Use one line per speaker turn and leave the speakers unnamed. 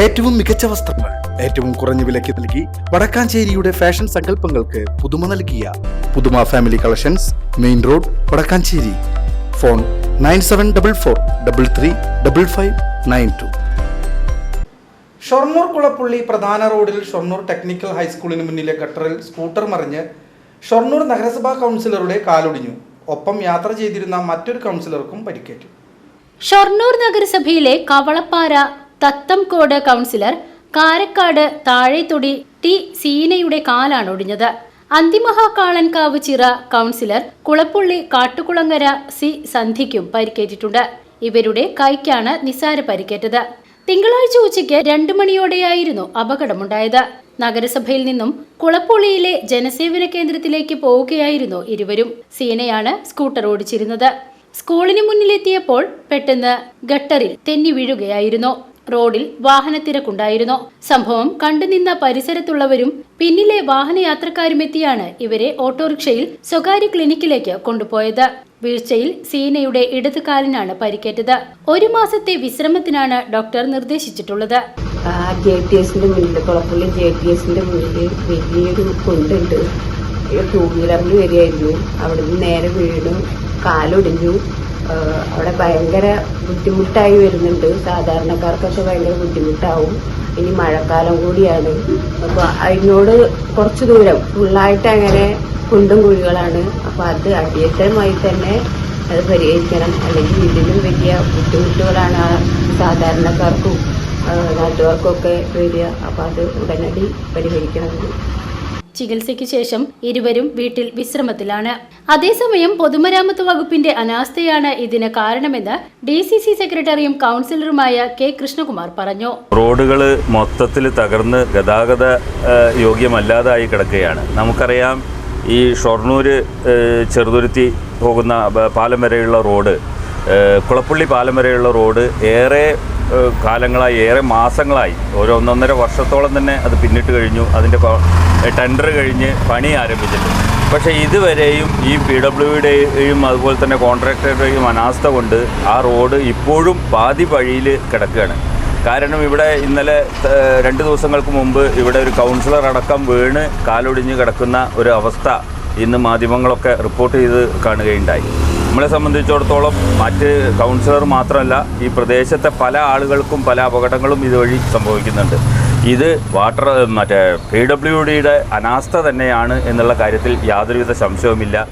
ഏറ്റവും മികച്ച വസ്ത്രങ്ങൾ ഏറ്റവും കുറഞ്ഞ വിലയ്ക്ക് നൽകി വടക്കാഞ്ചേരിയുടെ ഫാഷൻ സങ്കല്പങ്ങൾക്ക് പുതുമ നൽകിയ പുതുമ family collections main road Vadakkanchery. Phone nine seven double four double three double five nine two. Shoranur Kulappully പ്രധാന റോഡിൽ ഷൊർണൂർ ടെക്നിക്കൽ ഹൈസ്കൂളിന് മുന്നിലെ ഗട്ടറിൽ സ്കൂട്ടർ മറിഞ്ഞ് ഷൊർണൂർ നഗരസഭാ കൗൺസിലറുടെ കാലൊടിഞ്ഞു. ഒപ്പം യാത്ര ചെയ്തിരുന്ന മറ്റൊരു കൗൺസിലർക്കും പരിക്കേറ്റു.
ഷൊർണൂർ നഗരസഭയിലെ കവളപ്പാറ തത്തംകോട് കൗൺസിലർ കാരക്കാട് താഴെത്തൊടി ടി സീനയുടെ കാലാണ് ഒടിഞ്ഞത്. അന്തിമഹാക്കാളൻകാവ് ചിറ കൗൺസിലർ കുളപ്പുള്ളി കാട്ടുകുളങ്ങര സി സന്ധിക്കും പരിക്കേറ്റിട്ടുണ്ട്. ഇവരുടെ കൈക്കാണ് നിസാര പരിക്കേറ്റത്. തിങ്കളാഴ്ച ഉച്ചയ്ക്ക് രണ്ടു മണിയോടെയായിരുന്നു അപകടമുണ്ടായത്. നഗരസഭയിൽ നിന്നും കുളപ്പുള്ളിയിലെ ജനസേവന കേന്ദ്രത്തിലേക്ക് പോവുകയായിരുന്നു ഇരുവരും. സീനയാണ് സ്കൂട്ടർ ഓടിച്ചിരുന്നത്. സ്കൂളിന് മുന്നിലെത്തിയപ്പോൾ പെട്ടെന്ന് ഗട്ടറിൽ തെന്നി വീഴുകയായിരുന്നു. റോഡിൽ വാഹനത്തിരക്കുണ്ടായിരുന്നു. സംഭവം കണ്ടുനിന്ന പരിസരത്തുള്ളവരും പിന്നിലെ വാഹനയാത്രക്കാരുമെത്തിയാണ് ഇവരെ ഓട്ടോറിക്ഷയിൽ സ്വകാര്യ ക്ലിനിക്കിലേക്ക് കൊണ്ടുപോയത്. വീഴ്ചയിൽ സീനയുടെ ഇടതുകാലിനാണ് പരിക്കേറ്റത്. ഒരു മാസത്തെ വിശ്രമത്തിനാണ് ഡോക്ടർ നിർദ്ദേശിച്ചിട്ടുള്ളത്.
ആ ജെ ടി എസിന്റെ മുന്നിൽ കുളപ്പള്ളി ജെ ടി എസിന്റെ മുന്നിൽ വലിയൊരു കുണ്ടുണ്ട്. ടൂ വീലറിൽ വരികയായിരുന്നു. നിന്ന് നേരെ വീണു കാലൊടിഞ്ഞു. അവിടെ ഭയങ്കര ബുദ്ധിമുട്ടായി വരുന്നുണ്ട്. സാധാരണക്കാർക്കൊക്കെ ഭയങ്കര ബുദ്ധിമുട്ടാവും. ഇനി മഴക്കാലം കൂടിയാണ്. അപ്പോൾ അതിനോട് കുറച്ച് ദൂരം ഫുള്ളായിട്ട് അങ്ങനെ കുണ്ടും കുഴികളാണ്. അപ്പോൾ അത് അടിയന്തരമായി തന്നെ അത് പരിഹരിക്കണം. അല്ലെങ്കിൽ ഇതിലും വലിയ ബുദ്ധിമുട്ടുകളാണ് സാധാരണക്കാർക്കും നാട്ടുകാർക്കും നാട്ടുകാർക്കൊക്കെ വരിക. അപ്പോൾ അത് ഉടനടി പരിഹരിക്കണം.
ചികിത്സയ്ക്ക് ശേഷം ഇരുവരും വീട്ടിൽ വിശ്രമത്തിലാണ്. അതേസമയം പൊതുമരാമത്ത് വകുപ്പിന്റെ അനാസ്ഥയാണ് ഇതിന് കാരണമെന്ന് ഡി സി സി സെക്രട്ടറിയും കൗൺസിലറുമായ കെ കൃഷ്ണകുമാർ പറഞ്ഞു.
റോഡുകൾ മൊത്തത്തിൽ തകർന്ന് ഗതാഗത യോഗ്യമല്ലാതായി കിടക്കുകയാണ്. നമുക്കറിയാം ഈ ഷൊർണൂർ ചെറുതുരുത്തി പോകുന്ന പാലം വരെയുള്ള റോഡ് കുളപ്പള്ളി പാലം വരെയുള്ള റോഡ് ഏറെ കാലങ്ങളായി ഏറെ മാസങ്ങളായി. ഓരോ ഒന്നൊന്നര വർഷത്തോളം തന്നെ അത് പിന്നിട്ട് കഴിഞ്ഞു. അതിന്റെ ടെൻഡർ കഴിഞ്ഞ് പണി ആരംഭിച്ചിട്ടുണ്ട് പക്ഷേ ഇതുവരെയും ഈ പി ഡബ്ല്യുയുടെയും അതുപോലെ തന്നെ കോൺട്രാക്ടറുടെയും അനാസ്ഥ കൊണ്ട് ആ റോഡ് ഇപ്പോഴും പാതി വഴിയിൽ കിടക്കുകയാണ്. കാരണം ഇവിടെ ഇന്നലെ രണ്ട് ദിവസങ്ങൾക്ക് മുമ്പ് ഇവിടെ ഒരു കൗൺസിലർ അടക്കം വീണ് കാലൊടിഞ്ഞ് കിടക്കുന്ന ഒരു അവസ്ഥ ഇന്ന് മാധ്യമങ്ങളൊക്കെ റിപ്പോർട്ട് ചെയ്ത് കാണുകയുണ്ടായി. നമ്മളെ സംബന്ധിച്ചിടത്തോളം മറ്റ് കൗൺസിലർ മാത്രമല്ല ഈ പ്രദേശത്തെ പല ആളുകൾക്കും പല അപകടങ്ങളും ഇതുവഴി സംഭവിക്കുന്നുണ്ട്. ഇത് വാട്ടർ മറ്റേ പി ഡബ്ല്യു ഡിയുടെ അനാസ്ഥ തന്നെയാണ് എന്നുള്ള കാര്യത്തിൽ യാതൊരുവിധ സംശയവുമില്ല.